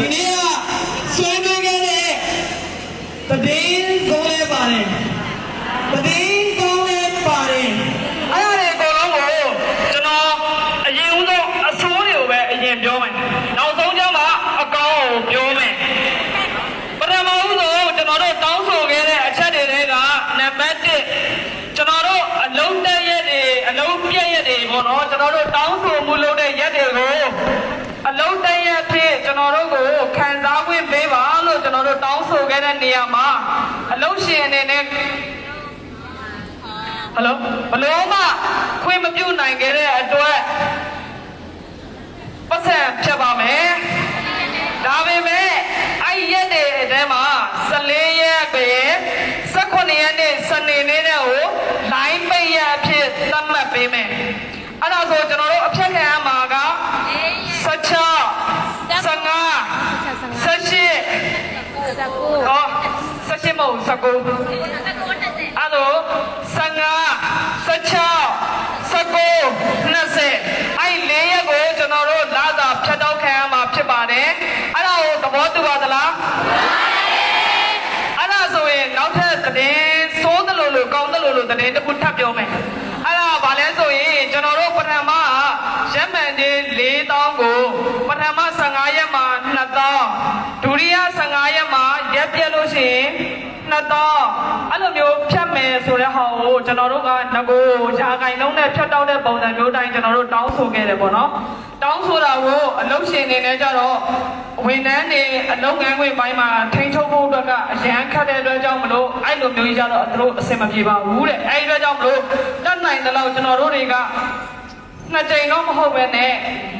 ဒီနေ့ကဆွဲသွင်းခဲ့တဲ့တည်င်းဆုံးလဲပါတယ်တည်င်းကောင်းလဲပါတယ်အဲ့ဒါတွေအကုန်လုံးကိုကျွန်တော်အရင်ဦးဆုံးအဆိုးတွေကိုပဲအရင်ပြောမယ်နောက်ဆုံးကျမှအကောင်းကိုပြောမယ်ပထမဦးဆုံးကျွန်တော်တို့တောင်းဆိုခဲ့တဲ့အချက်တွေတွေကနံပါတ်1ကျွန်တော်တို့အလုံးတက်ရက်တွေအလုံးပြည့်ရက်တွေပေါ့နော်ကျွန်တော်တို့တောင်းဆိုမှုလုပ်တဲ့ရက်တွေကိုအလုံးတက်ရက်ဖြစ်ကျွန်တော်တို့ကိုခံစား권ပေးပါလို့ကျွန်တော်တို့တောင်း ဆိုခဲ့တဲ့နေရာမှာအလုံးရှင်အနေနဲ့ဟယ်လိုဘလို့မှခွင့်မပြုနိုင်ခဲ့တဲ့အတွက်ပတ်စံဖြတ်ပါမယ်ဒါပေမဲ့အဲ့ဒီရက်တွေအထဲမှာ14ရက်ပဲ18ရက်နေ့စနေနေ့တဲ့ကို line ပိတ်ရက်အဖြစ်သတ်မှတ်ပေးမယ်အဲ့ဒါဆိုကျွန်တော်တို့အဖြတ်ခံရမှာက16 15 18 19 ဟော18မဟုတ်19 အဲ့တော့15 16 19 20အဲ့ဒီလေးရက်ကိုကျွန်တော်တို့လာသာဖြတ်တောက်ခံရမှာဖြစ်ပါတယ်အဲ့ဒါကိုသဘောတူပါသလားအဲ့ဒါဆိုရင်နောက်ထပ်သတင်းစိုးတယ်လို့လို့ကောင်းတယ်လို့လို့သတင်းတစ်ခုထပ်ပြောမယ်အဲ့ဒါဘာလဲဆိုရင်ကျွန်တော်တို့ပထမရက်မှန်ကြီး4000ကိုပထမ15ရက်မှာ2000ဒုတိယ15ရက်မှာ ရက်ပြက်လို့ရှိရင်2000အဲ့လိုမျိုးဖြတ်မယ်ဆိုတဲ့ဟာကိုကျွန်တော်တို့ကငကိုရာဂိုင်လုံးနဲ့ဖြတ်တောက်တဲ့ပုံစံမျိုးတိုင်းကျွန်တော်တို့တောင်းဆိုခဲ့တယ်ပေါ့နော်တောင်းဆိုတာကိုအလုပ်ရှင်နေနဲ့ကြတော့ဝန်ထမ်းတွေအလုပ်ငန်းခွင်ပိုင်းမှာထိန်းချုပ်ဖို့အတွက်ကအရန်ခတ်တဲ့အတွက်ကြောင့်မလို့အဲ့လိုမျိုးကြီးကြတော့သူတို့အဆင်မပြေပါဘူးတဲ့အဲ့ဒီအတွက်ကြောင့်မလို့တတ်နိုင်တဲ့လောက်ကျွန်တော်တို့တွေကနှစ်ကြိမ်တော့မဟုတ်ပဲနဲ့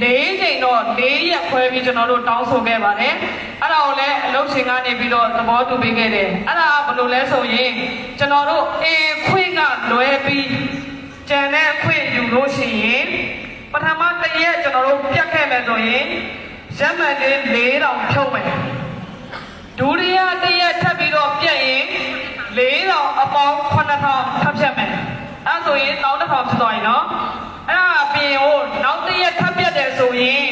၄ကြိမ်တော့၄ရက်ခွဲပြီးကျွန်တော်တို့တောင်းဆိုခဲ့ပါတယ် အဲ့ဒါကိုလည်းအလုပ်ရှင်ကနေပြီးတော့သဘောတူပေးခဲ့တယ်အဲ့ဒါကဘယ်လိုလဲဆိုရင်ကျွန်တော်တို့အေခွင့်ကလွဲပြီးကျန်တဲ့အခွင့်ယူလို့ရှိရင်ပထမတစ်ရက်ကျွန်တော်တို့ပြတ်ခဲ့မယ်ဆိုရင်ရက်မှန်လေး၄တောင်ဖြုတ်မယ်ဒုတိယတစ်ရက်ထပ်ပြီးတော့ပြတ်ရင်၄တောင်အပေါင်း9000ထပ်ဖြတ်မယ်အဲ့ဆိုရင်တောင်းတစ်ထောင်ဖြစ်သွားပြီနော်အဲ့ဒါအပြင်ဟိုနောက်တစ်ရက်ထပ်ပြတ်တယ်ဆိုရင်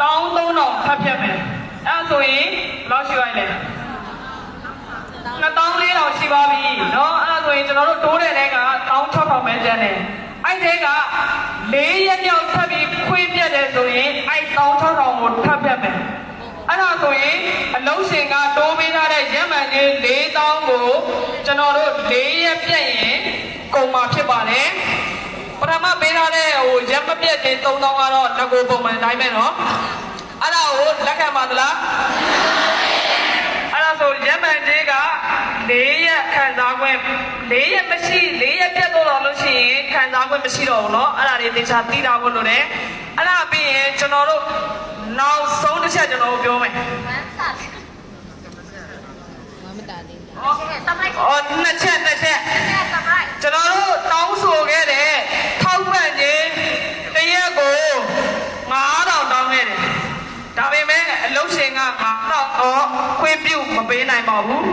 တောင်း3000ထပ်ဖြတ်မယ်အဲ့ ဆိုရင်ဘယ်လောက်ရှိပါလဲ 2400ရှိပါပြီเนาะအဲ့ဒါဆိုရင်ကျွန်တော်တို့တိုးတဲ့တဲက16000ပဲကျန်တယ်အဲ့တဲက၄ရက်မြောက်ထပ်ပြီးခွင့်ပြတ်တယ်ဆိုရင်အဲ့16000ကိုထပ်ပြတ်မယ်အဲ့ဒါဆိုရင်အလုံးရှင်ကတိုးပေးထားတဲ့ရက်မှန်ကြီး4000ကိုကျွန်တော်တို့၄ရက်ပြတ်ရင်ကုန်မှာဖြစ်ပါတယ်ပထမပေးထားတဲ့ဟိုရက်မပြတ်ခြင်း3000ကတော့ငကိုပုံမှန်တိုင်းပဲเนาะ အဲ့ဒါကိုလက်ခံပါသလား အဲ့ဒါဆိုရမန်ကြီးက၄ရက်ခံစား권၄ရက်မရှိ၄ရက်ပြတ်တော့လို့ရှိရင်ခံစား권မရှိတော့ဘူးเนาะအဲ့ဒါတွေသေချာသိတာဖို့လိုတယ်အဲ့ဒါပြီးရင်ကျွန်တော်တို့နောက်ဆုံးတစ်ချက်ကျွန်တော်တို့ပြောမယ် မမတာလေး ဟောနှစ်ချက်နှစ်ချက် က9000တော့ခွင့်ပြုမပေးနိုင်ပါဘူး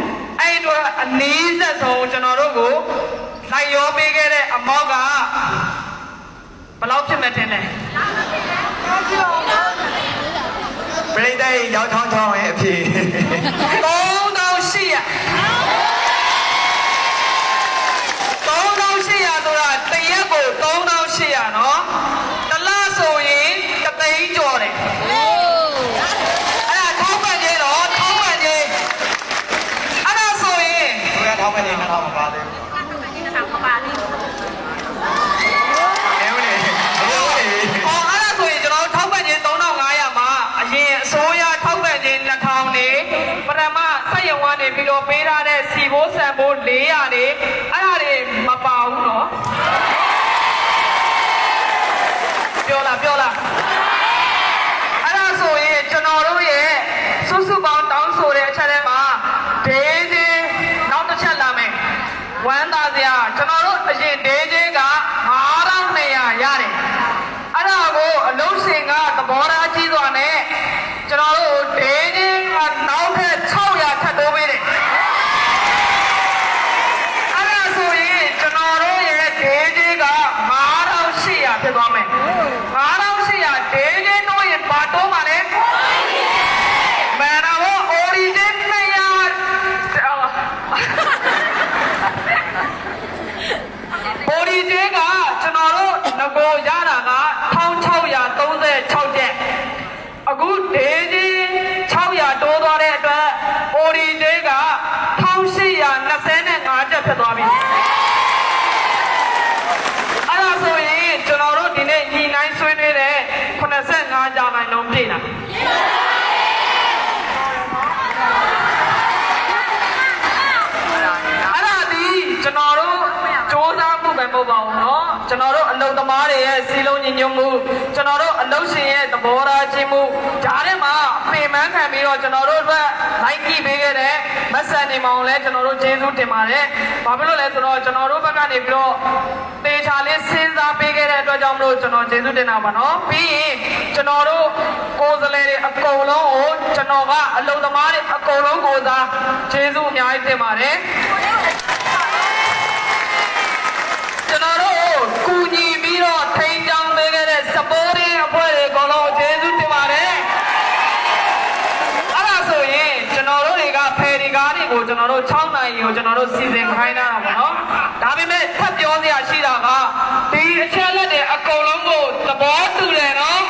အဲ့ဒီတော့အနည်းဆက်ဆုံးကျွန်တော်တို့ကိုလိုက်ရောပေးခဲ့တဲ့အမောက်ကဘယ်လောက်ဖြစ်မဲ့တင်လဲပြိတ္တိရောက်ချောင်းချောင်းရဲ့အဖြေ3800 ခွင့်လေးနှစ်ထောင်မပါသေးဘူး။အော်အဲ့ဒါဆိုရင်ကျွန်တော်ထောက်ပံ့ခြင်း3500မှာအရင်အစိုးရထောက်ပံ့ခြင်း2000နေပရမစက်ရုံကနေပြီးတော့ပေးထားတဲ့စီဘိုးဆန်ဘိုး400နေအဲ့ဒါတွေမပါဘူးနော်ပြောလားပြောလား စ logo teve ကျွန်တော်တို့အလုပ်သမားတွေရဲ့စီလုံးညီညွတ်မှုကျွန်တော်တို့အလုပ်ရှင်ရဲ့သဘောထားချင်းမှုဓာတ်ထဲမှာအပင်ပန်းခံပြီးတော့ကျွန်တော်တို့အတွက်လိုက်ကြည့်ပေးခဲ့တဲ့မက်ဆန်နေမောင်လည်းကျွန်တော်တို့ကျေးဇူးတင်ပါတယ်ဘာဖြစ်လို့လဲဆိုတော့ကျွန်တော်တို့ဘက်ကနေပြီးတော့တေချာလေးစဉ်းစားပေးခဲ့တဲ့အတွက်ကြောင့်မလို့ကျွန်တော်ကျေးဇူးတင်တာပါနော်ပြီးရင်ကျွန်တော်တို့ကိုယ်စားလှယ်တွေအကုန်လုံးကိုကျွန်တော်ကအလုပ်သမားတွေအကုန်လုံးကိုစားကျေးဇူးအများကြီးတင်ပါတယ် ကျွန်တော်တို့ကူညီပြီးတော့ထိန်းချောင်းပေးခဲ့တဲ့ supporting အဖွဲ့တွေအကုန်လုံးကျေးဇူးတင်ပါတယ်။အဲ့ဒါဆိုရင်ကျွန်တော်တို့တွေကဖယ်ဒီကားတွေကိုကျွန်တော်တို့ 6နိုင်ရီကိုကျွန်တော်တို့စီစဉ်ခိုင်းတာပါနော်။ဒါပေမဲ့ထပ်ပြောစရာရှိတာကဒီအချက်လက်တွေအကုန်လုံးကိုသဘောတူတယ်နော်။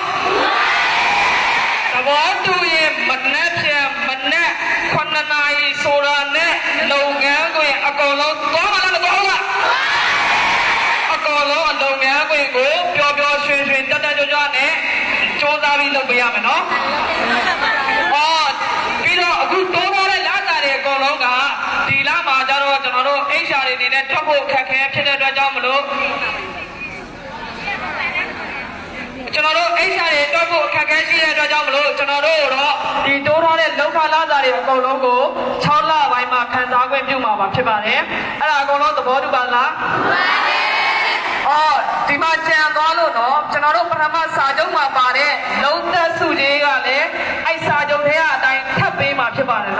သဘောတူရင်မနဲ့ပြန်မနဲ့9နာရီဆိုတာနဲ့လုပ်ငန်းကိုအကုန်လုံးသွားမလားမသွားဘူးလား။အကောင်လုံးအလုပ်များခွင့်ကိုပျော်ပျော်ရွှင်ရွှင်တက်တက်ကြွကြွနဲ့စူးစမ်းပြီးလုပ်ပေးရမယ်နော်။အော်ပြီးတော့အခုတိုးထားတဲ့လစာတွေအကောင်လုံးကဒီလမှာကျတော့ကျွန် တော်တို့ HR တွေအနေနဲ့ထွက်ဖို့အခက်အခဲဖြစ်တဲ့အတွက်ကြောင့်မလို့ကျွန်တော်တို့ HR တွေတွက်ဖို့အခက်အခဲရှိတဲ့အတွက်ကြောင့်မလို့ကျွန်တော်တို့တော့ဒီတိုးထားတဲ့လောက်ခလာစာတွေအကုန်လုံးကို6လပိုင်းမှာခံစားခွင့်ပြုမှာပါဖြစ်ပါတယ်။အဲ့ဒါအကုန်လုံးသဘောတူပါလား။အော်ဒီမှာကြံသွားလို့နော်ကျွန်တော်တို့ပထမစာချုပ်မှာပါတဲ့လုံးသက်စုကြီးကလည်းအဲ့စာချုပ်ထဲကအတိုင်းထပ်ပေးမှာဖြစ်ပါတယ်